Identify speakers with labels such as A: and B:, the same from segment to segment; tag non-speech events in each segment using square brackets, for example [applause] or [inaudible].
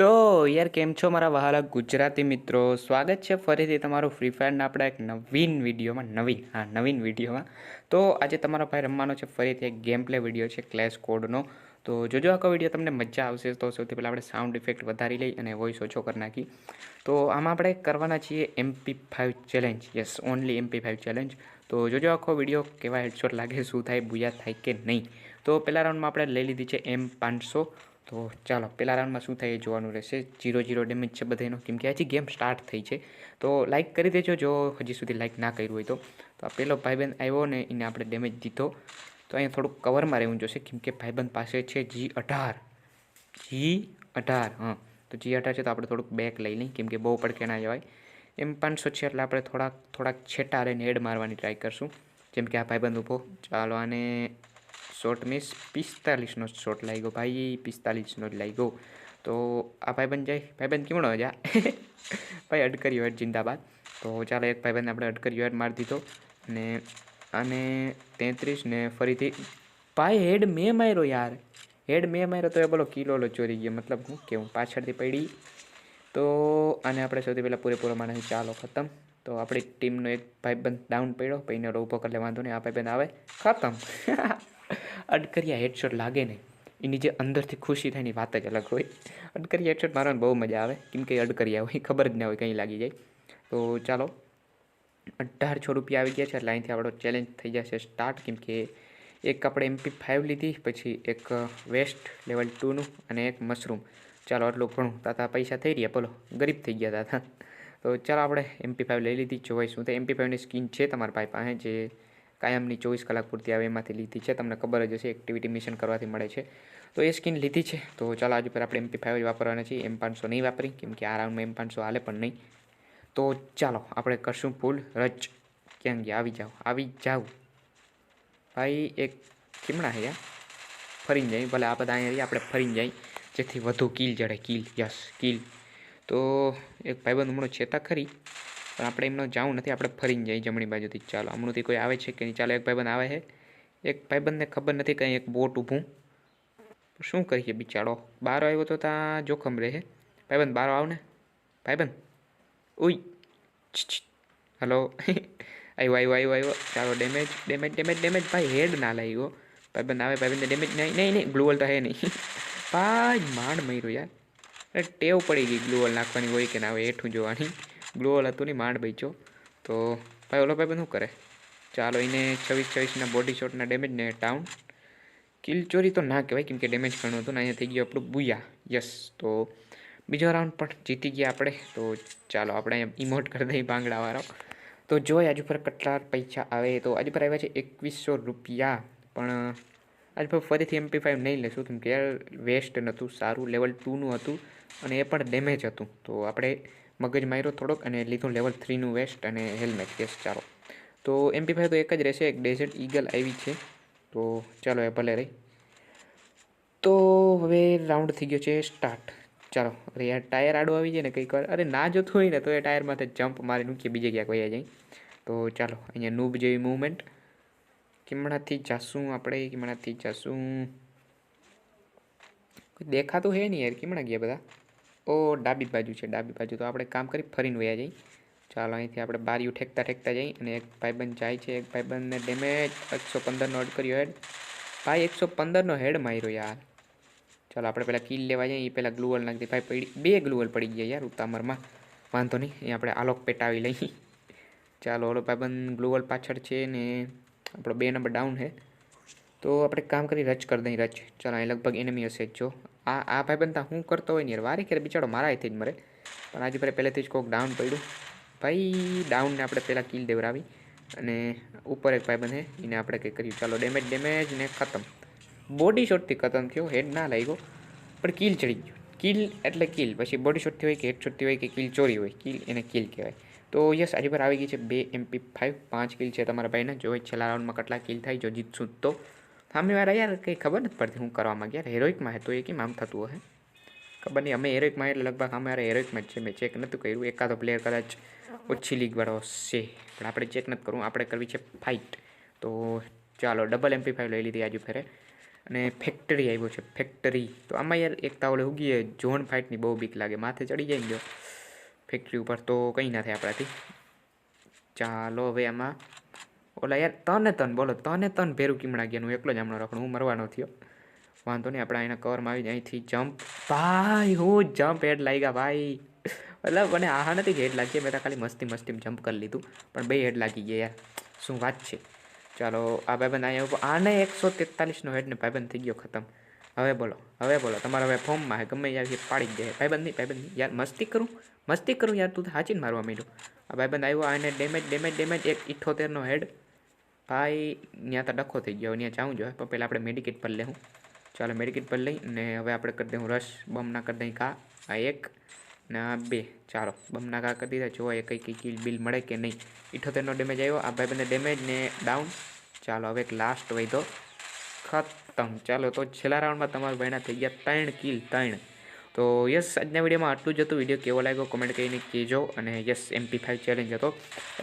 A: તો યાર કેમ છો મારા વહાલા ગુજરાતી મિત્રો? સ્વાગત છે ફરીથી તમારું ફ્રી ફાયરના આપણા એક નવીન વિડીયોમાં, નવીન, હા, નવીન વિડીયોમાં. તો આજે તમારો ભાઈ રમવાનો છે ફરીથી એક ગેમ પ્લે વીડિયો છે ક્લેશ કોડનો તો જોજો આખો વીડિયો, તમને મજા આવશે. તો સૌથી પહેલાં આપણે સાઉન્ડ ઇફેક્ટ વધારી લઈ અને વોઇસ ઓછો કરી નાખી. તો આમાં આપણે કરવાના છીએ MP five challenge yes only MP five challenge તો જોજો આખો વીડિયો કેવા હેડશોટ લાગે, શું થાય, બુયા થાય કે નહીં. તો પહેલા રાઉન્ડમાં આપણે લઈ લીધી છે એમ પાંચસો તો ચાલો પહેલા રાઉન્ડમાં શું થાય એ જોવાનું રહેશે. જીરો જીરો ડેમેજ છે બધાનો કેમ કે હજી ગેમ સ્ટાર્ટ થઈ છે. તો લાઇક કરી દેજો જો હજી સુધી લાઇક ના કર્યું હોય તો. આ પહેલો ભાઈબંધ આવ્યો ને એને આપણે ડેમેજ દીધો. તો અહીંયા થોડુંક કવરમાં રહેવું જોશે. કેમ કે ભાઈબંધ પાસે છે જી અઢાર. જી અઢાર, હા. તો જી અઢાર છે તો આપણે થોડુંક બેક લઈ લઈએ. કેમ કે બહુ પડકે ના જવાય. એમ પાંચસો છે એટલે આપણે થોડાક થોડાક છેટા રહીને હેડ મારવાની ટ્રાય કરશું. જેમ કે આ ભાઈબંધ ઊભો. ચાલો આને શોર્ટ મિસ પિસ્તાલીસનો શોટ લાગ્યો ભાઈ પિસ્તાલીસનો જ લાગ્યો તો આ ભાઈબંધ જાય ભાઈબંધ કેમણો જા ભાઈ અડકરી હેડ જિંદાબાદ તો ચાલો એક ભાઈબંધ આપણે અડકરી હેડ મારી દીધો ને અને તેત્રીસ ને ફરીથી ભાઈ હેડ મેં માર્યો યાર હેડ મેં માર્યો તો એ બોલો કિલો લો ચોરી ગયો મતલબ હું કેવું પાછળથી પડી તો આને આપણે સૌથી પહેલાં પૂરેપૂરો માણસ ચાલો ખતમ તો આપણી ટીમનો એક ભાઈબંધ ડાઉન પડ્યો પૈને ઊભો કરી વાંધો નહીં, આ ભાઈબંધ આવે, ખતમ. [laughs] અડકરિયા હેડશોટ લાગે નહીં. એની જે અંદરથી ખુશી થાય એની વાત જ અલગ હોય. અડકરિયા હેડશોટ મારવાની બહુ મજા આવે. કેમ કે અડકરિયા હોય, ખબર જ ના હોય, કંઈ લાગી જાય. તો ચાલો, અઢારસો રૂપિયા આવી ગયા છે, એટલે અહીંથી આપણો ચેલેન્જ થઈ જશે સ્ટાર્ટ કેમ કે એક આપણે એમપી ફાઇવ લીધી, પછી એક વેસ્ટ લેવલ ટુનું અને એક મશરૂમ ચાલો, આટલું ઘણું. તાતા, પૈસા થઈ રહ્યા, બોલો. ગરીબ થઈ ગયા, તાતા. તો ચાલો આપણે એમપી ફાઇવ લઈ લીધી, જોઈશું. તો એમપી ફાઇવની સ્કીન છે તમારા ભાઈ પાસે જે કાયમની ચોવીસ કલાક પૂરતી આવે એમાંથી લીધી છે. તમને ખબર જ હશે એક્ટિવિટી મિશન કરવાથી મળે છે. તો એ સ્કીન લીધી છે. તો ચાલો આજે પર આપણે એમપી ફાઇવ જ વાપરવાના છીએ. એમ પાંચસો નહીં વાપરી, કેમ કે આ રાઉન્ડમાં એમ પાંચસો હાલે પણ નહીં. તો ચાલો આપણે કરશું ફૂલ રચ ક્યાં ગયા? આવી જાઓ. આવી જાઓ. ભાઈ, એક કેમણા હે યાર. ફરીને જાય. ભલે આ બધા અહીંયા આપણે ફરીને જાય. જેથી વધુ કીલ જડે. કીલ યસ કીલ તો એક ભાઈબંધ હમણાં છેતા ખરી, પણ આપણે એમનો જાઉં નથી, આપણે ફરીને જઈએ જમણી બાજુથી. ચાલો, હમણાંથી કોઈ આવે છે કે નહીં? ચાલો, એક ભાઈબંધ આવે છે. એક ભાઈબંધને ખબર નથી, કંઈ એક બોટ ઊભું. શું કરીએ બિચારો? બહાર આવ્યો તો ત્યાં જોખમ રહે. ભાઈબંધ, બારો આવ ને. ભાઈબંધ, ઉઈ! હલો. [laughs] આવ્યો આવ્યો આવ્યો આવ્યો ચાલો, ડેમેજ ડેમેજ ડેમેજ ડેમેજ. ભાઈ, હેડ ના લાગ્યો. ભાઈબંધ આવે ભાઈબંધ ડેમેજ. નહીં નહીં નહીં ગ્લુઅલ તો હે નહીં. [laughs] ભાઈ માંડ મર્યો યાર. અરે ટેવ પડી ગઈ ગ્લુઅલ નાખવાની હોય કે ના હોય, હેઠું જોવાની. ગ્લોઅલ હતું નહીં માંડ બેચો તો ભાઈ, ઓલો ભાઈ શું કરે? ચાલો એને છવ્વીસ છવ્વીસના બોડી શોટના ડેમેજને ટાઉન કિલ ચોરી તો ના કહેવાય, કેમ કે ડેમેજ ઘણું હતું ને, અહીંયા થઈ ગયું આપણું બુયા યસ તો બીજો રાઉન્ડ પણ જીતી ગયા આપણે. તો ચાલો, આપણે અહીંયા ઇમોટ કરી દઈએ બાંગડાવાળો તો જોઈએ આજુ પર કેટલા પૈસા આવે. તો આજુ પર આવ્યા છે એકવીસો રૂપિયા. પણ આજ પણ ફરીથી એમપી ફાઇવ નહીં લેશું, કેમ કે યાર વેસ્ટ નહોતું, સારું લેવલ ટુનું હતું અને એ પણ ડેમેજ હતું. તો આપણે મગજ માર્યો થોડોક અને લીધું લેવલ થ્રીનું વેસ્ટ અને હેલ્મેટ કેસ ચાલો. તો એમપી ફાઈવ તો એક જ રહેશે, એક ડેઝર્ટ ઈગલ આવી છે. તો ચાલો એ ભલે રહી. તો હવે રાઉન્ડ થઈ ગયો છે સ્ટાર્ટ ચાલો, અરે યાર ટાયર આડો આવી જાય ને કંઈક વાર. અરે ના જતું હોય ને, તો એ ટાયરમાંથી જમ્પ મારી મૂકીએ, બીજે ક્યાંક વયા જાય. તો ચાલો, અહીંયા નૂબ જેવી મૂવમેન્ટ કિમણાથી જાશું આપણે કિમણાથી જાશું દેખાતું હે નહીં યાર, કિમણા ગયા બધા? ઓ, ડાબી બાજુ છે, ડાબી બાજુ. તો આપણે કામ કરી ફરીને વયા જઈ. ચાલો, અહીંથી આપણે બારીઓ ઠેકતા ઠેકતા જઈ અને એક ભાઈબંધ જાય છે. એક ભાઈબંધને ડેમેજ એકસો પંદરનો અડ કર્યો હેડ. ભાઈ, એકસો પંદરનો હેડ માર્યો યાર. ચાલો, આપણે પહેલાં કિલ લેવા જઈએ. એ પહેલાં ગ્લુઅલ નાખી ભાઈ પડી, બે ગ્લુઅલ પડી ગયા યાર ઉતામરમાં. વાંધો નહીં એ આપણે આલોક પેટાવી લઈ ચાલો, ઓલો ભાઈબંધ ગ્લુઅલ પાછળ છે ને આપણો બે નંબર ડાઉન છે. તો આપણે કામ કરી રચ કરી દઈએ રચ ચાલો, અહીં લગભગ એનેમી હશે જ આ આ ભાઈબંધ હું કરતો હોય ને યાર, વારી ખેર બિચારો મારા અહીંથી જ મરે. પણ આજે પર પહેલેથી જ કોઈક ડાઉન પડ્યું. ભાઈ ડાઉનને આપણે પહેલાં કિલ દેવરાવી. અને ઉપર એક ભાઈબંધ હે એને આપણે કંઈક કર્યું. ચાલો ડેમેજ ડેમેજ ને ખતમ. બોડી શોટથી ખતમ થયો હેડ ના લાગ્યો. પણ કિલ ચડી ગયો. કિલ એટલે કિલ પછી બોડી શોટથી હોય કે હેડ શોટથી હોય કે કિલ ચોરી હોય. કિલ એને કિલ કહેવાય. તો યસ, આજે પર આવી ગઈ છે બે એમપી ફાઇવ પાંચ કિલ છે તમારા ભાઈને. જો છેલ્લા રાઉન્ડમાં કેટલા કિલ થાય, જો જીતશું તો. સામે વાળા યાર, કંઈ ખબર નથી પડતી હું કરવા માંગ્યા. હેરોઇકમાં તો એ કેમ આમ થતું હોય ખબર નહીં, અમે હેરોઇકમાં એટલે લગભગ અમે યાર હેરોઇકમાં જ છે. મેં ચેક નહોતું કર્યું. એકાદો પ્લેયર કદાચ ઓછી લીગવાળો છે પણ આપણે ચેક નથી કરવું આપણે કરવી છે ફાઇટ તો ચાલો ડબલ એમપી ફાઇવ લઈ લીધી આજુ ફેરે. અને ફેક્ટરી આવ્યો છે ફેક્ટરી તો આમાં યાર, એક તાવલે ઉગીએ ઝોન ફાઇટની બહુ બીક લાગે. માથે ચડી જાય જો. ફેક્ટરી ઉપર તો કંઈ ના થાય આપણાથી. ચાલો હવે આમાં. ઓલા યાર, તને તન બોલો, તને તન ભેરું કીમડા ગયા હું એકલો જ હમણાં રખડું, હું મરવાનો થયો. વાંધો નહીં, આપણે એના કવરમાં આવી જાય, અહીંથી જમ્પ ભાઈ, હું જમ્પ હેડ લાગ્યા, ભાઈ. મતલબ મને આહા નથી હેડ લાગી મેં તો ખાલી મસ્તી મસ્તી જમ્પ કરી લીધું. પણ બે હેડ લાગી ગયા યાર. શું વાત છે? ચાલો, આ ભાઈબંધ અહીંયા આને એકસો તેતાલીસનો હેડ ને ભાઈબંધ થઈ ગયો ખતમ. હવે બોલો હવે બોલો, તમારે હવે ફોર્મમાં હે ગમે યાર પાડી જ જાય ભાઈબંધ નહીં ભાઈબંધ નહીં યાર મસ્તી કરું મસ્તી કરું યાર, તું હાચીને મારવા માંડ્યું. આ ભાઈબંધ આવ્યો આને ડેમેજ ડેમેજ ડેમેજ એક ઇઠ્ઠોતેરનો હેડ ભાઈ ત્યાં તો ડખો થઈ ગયો ત્યાં જાઉં જોઈએ પણ પહેલાં આપણે મેડિકેટ પર લેવું ચાલો મેડિકેટ પર લઈ ને હવે આપણે કરી દઉં રશ બમના કરી દઈ કા આ એક ને આ બે. ચાલો, બમના કા કરી દીધા, જોવા એ કંઈ કંઈ કિલ બિલ મળે કે નહીં. ઇઠ્ઠોતેરનો ડેમેજ આવ્યો, આ ભાઈબંધને ડેમેજ ને ડાઉન ચાલો, હવે એક લાસ્ટ વૈધો ખતમ ચાલો, તો છેલ્લા રાઉન્ડમાં તમારા ભાઈના થઈ ગયા ત્રણ કિલ ત્રણ. તો યસ આજના વિડીયોમાં આટલું જ હતું. વીડિયો કેવો લાગ્યો કોમેન્ટ કરીને કહેજો. અને યસ એમપી ફાઇવ ચેલેન્જ હતો.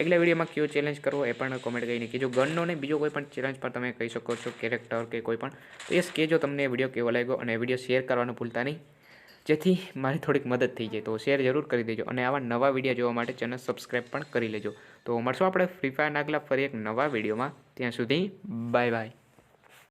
A: એટલે વિડીયોમાં કયો ચેલેન્જ કરવો એ પણ કોમેન્ટ કરીને કહેજો. ગનનો ને બીજો કોઈ પણ ચેલેન્જ પર તમે કહી શકો છો કેરેક્ટર કે કોઈ પણ. તો યસ કહેજો તમને વીડિયો કેવો લાગ્યો અને વીડિયો શેર કરવાનું ભૂલતા નહીં. જેથી મારી થોડીક મદદ થઈ જાય. તો શેર જરૂર કરી દેજો અને આવા નવા વીડિયો જોવા માટે ચેનલ સબસ્ક્રાઈબ પણ કરી લેજો. તો મળશું આપણે ફ્રી ફાયર આગલા ફરી એક નવા વિડીયોમાં. ત્યાં સુધી બાય બાય